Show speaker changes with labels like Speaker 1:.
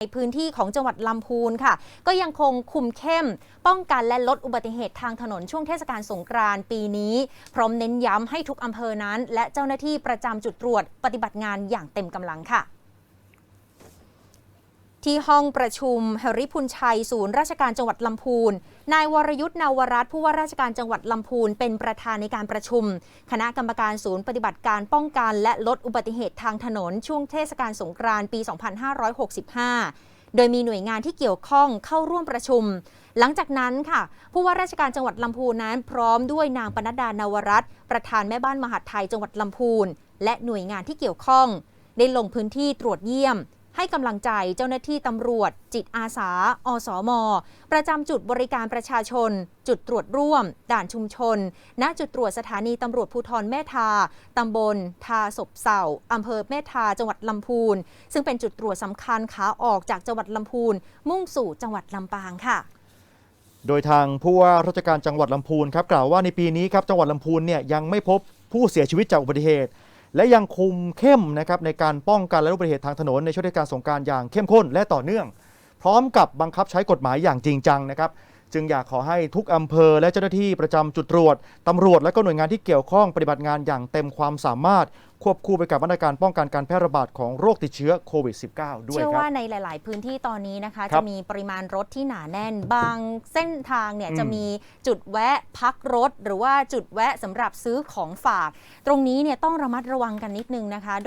Speaker 1: ในพื้นที่ของจังหวัดลำพูนค่ะ ก็ยังคงคุมเข้ม ป้องกันและลดอุบัติเหตุทางถนนช่วงเทศกาลสงกรานต์ปีนี้ พร้อมเน้นย้ำให้ทุกอำเภอนั้น และเจ้าหน้าที่ประจำจุดตรวจปฏิบัติงานอย่างเต็มกำลังค่ะ ที่ห้องประชุมหริพุนชัย ศูนย์ราชการจังหวัดลำพูน นายวรยุทธ์นาวรัตน์ผู้ว่าราชการจังหวัดลำพูน เป็นประธานในการประชุม คณะกรรมการศูนย์ปฏิบัติการป้องกัน และลดอุบัติเหตุทางถนนช่วงเทศกาลสงกรานต์ปี 2565 โดยมีหน่วยงานที่เกี่ยวข้องเข้าร่วมประชุม หลังจากนั้นค่ะ ผู้ว่าราชการจังหวัดลำพูนนั้น พร้อมด้วยนางปนัดดานาวรัตน์ประธานแม่บ้านมหาดไทยจังหวัดลำพูน และหน่วยงานที่เกี่ยวข้อง ได้ลงพื้นที่ตรวจเยี่ยม ให้กำลังใจเจ้าหน้าที่ตำรวจ จิตอาสา อสมประจำจุดบริการประชาชน จุดตรวจร่วม ด่านชุมชน ณ จุดตรวจสถานีตำรวจภูธรแม่ทา ตำบล ทาศบเสาอำเภอแม่ทา จังหวัดลำพูน ซึ่งเป็นจุดตรวจสำคัญขาออกจากจังหวัดลำพูน มุ่งสู่จังหวัดลำปางค่ะ
Speaker 2: โดยทางผู้ว่าราชการจังหวัดลำพูนครับกล่าวว่าในปีนี้ครับจังหวัดลำพูนเนี่ยยังไม่พบผู้เสียชีวิตจากอุบัติเหตุ และยังคุมเข้มนะครับในการป้องกันและลดอุบัติเหตุทางถนนในช่วงเทศกาลสงการอย่างเข้มข้นและต่อเนื่อง พร้อมกับบังคับใช้กฎหมายอย่างจริงจังนะครับ จึงอยากขอให้ทุกอำเภอและเจ้าหน้าที่ประจำจุดตรวจตำรวจและก็หน่วยงานที่เกี่ยวข้องปฏิบัติงานอย่างเต็มความสามารถ ควบคู่ไปกับมาตรการป้องกันการแพร่ระบาดของโรคติดเชื้อโควิด -19 ด้วย
Speaker 1: เชื่อ
Speaker 2: ครั
Speaker 1: ว่า
Speaker 2: บ
Speaker 1: ในหลาย ๆ พื้นที่ตอนนี้นะคะ
Speaker 2: ครั
Speaker 1: จะ
Speaker 2: บ
Speaker 1: มีปริมาณรถที่หนาแน่น บางเส้นทางเนี่ย
Speaker 2: อืม
Speaker 1: จะมีจุดแวะพักรถ หรือว่าจุดแวะสำหรับซื้อของฝาก ตรงนี้เนี่ยต้องระมัดระวังกันนิดนึงนะคะ